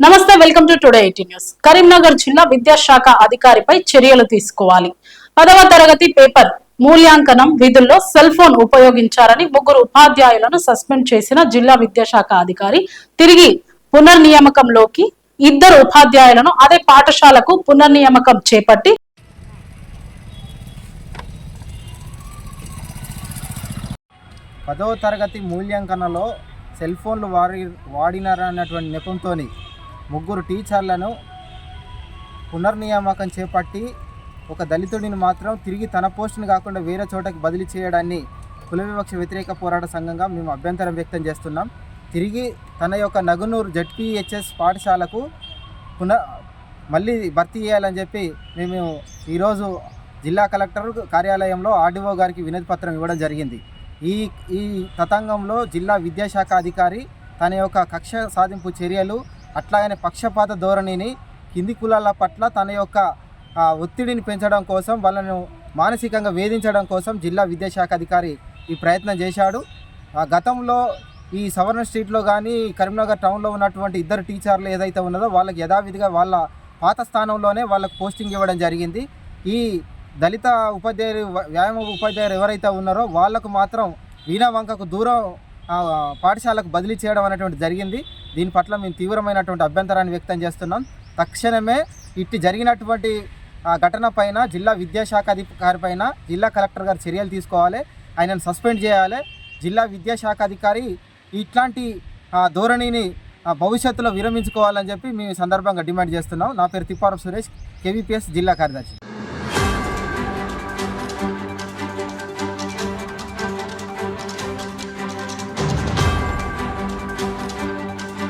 నమస్తే welcome to today eighty news. Karimnagar జిల్లా విద్యాశాఖ అధికారిపై చర్యలు తీసుకోవాలి. పదవ తరగతి పేపర్ మూల్యాంకనం విధుల్లో సెల్ ఫోన్ ఉపయోగించారని ముగ్గురు ఉపాధ్యాయులను సస్పెండ్ చేసిన జిల్లా విద్యాశాఖ అధికారి తిరిగి పునర్నియామకంలోకి ఇద్దరు ఉపాధ్యాయులను అదే పాఠశాలకు పునర్నియామకం చేపట్టి పదవ తరగతి మూల్యాంకనలో సెల్ ఫోన్లు వాడి వాడినారన్నటువంటి నెపంతో ముగ్గురు టీచర్లను పునర్నియామకం చేపట్టి ఒక దళితుడిని మాత్రం తిరిగి తన పోస్టుని కాకుండా వేరే చోటకి బదిలీ చేయడాన్ని కుల వివక్ష వ్యతిరేక పోరాట సంఘంగా మేము అభ్యంతరం వ్యక్తం చేస్తున్నాం. తిరిగి తన యొక్క నగునూరు జడ్పీహెచ్ఎస్ పాఠశాలకు పున మళ్ళీ భర్తీ చేయాలని చెప్పి మేము ఈరోజు జిల్లా కలెక్టర్ కార్యాలయంలో ఆర్డీఓ గారికి వినతి పత్రం ఇవ్వడం జరిగింది. ఈ ఈ తతంగంలో జిల్లా విద్యాశాఖ అధికారి తన యొక్క కక్ష సాధింపు చర్యలు అట్లాగనే పక్షపాత ధోరణిని కింది కులాల పట్ల తన యొక్క ఒత్తిడిని పెంచడం కోసం వాళ్ళను మానసికంగా వేధించడం కోసం జిల్లా విద్యాశాఖ అధికారి ఈ ప్రయత్నం చేశాడు. గతంలో ఈ సవర్ణ స్ట్రీట్లో కానీ కరీంనగర్ టౌన్లో ఉన్నటువంటి ఇద్దరు టీచర్లు ఏదైతే ఉన్నదో వాళ్ళకి యథావిధిగా వాళ్ళ పాత స్థానంలోనే వాళ్ళకు పోస్టింగ్ ఇవ్వడం జరిగింది. ఈ దళిత ఉపాధ్యాయులు వ్యాయామ ఉపాధ్యాయులు ఎవరైతే ఉన్నారో వాళ్ళకు మాత్రం వీణావంకకు దూరం పాఠశాలకు బదిలీ చేయడం అనేటువంటి జరిగింది. దీని పట్ల మేము తీవ్రమైనటువంటి అభ్యంతరాన్ని వ్యక్తం చేస్తున్నాం. తక్షణమే ఇట్టి జరిగినటువంటి ఆ ఘటన పైన జిల్లా విద్యాశాఖ అధికారి పైన జిల్లా కలెక్టర్ గారు చర్యలు తీసుకోవాలి. ఆయనను సస్పెండ్ చేయాలి. జిల్లా విద్యాశాఖ అధికారి ఇట్లాంటి ఆ, ధోరణిని భవిష్యత్తులో విరమించుకోవాలని చెప్పి మేము ఈ సందర్భంగా డిమాండ్ చేస్తున్నాం. నా పేరు తిప్పారం సురేష్ కేవీపీఎస్ జిల్లా కార్యదర్శి.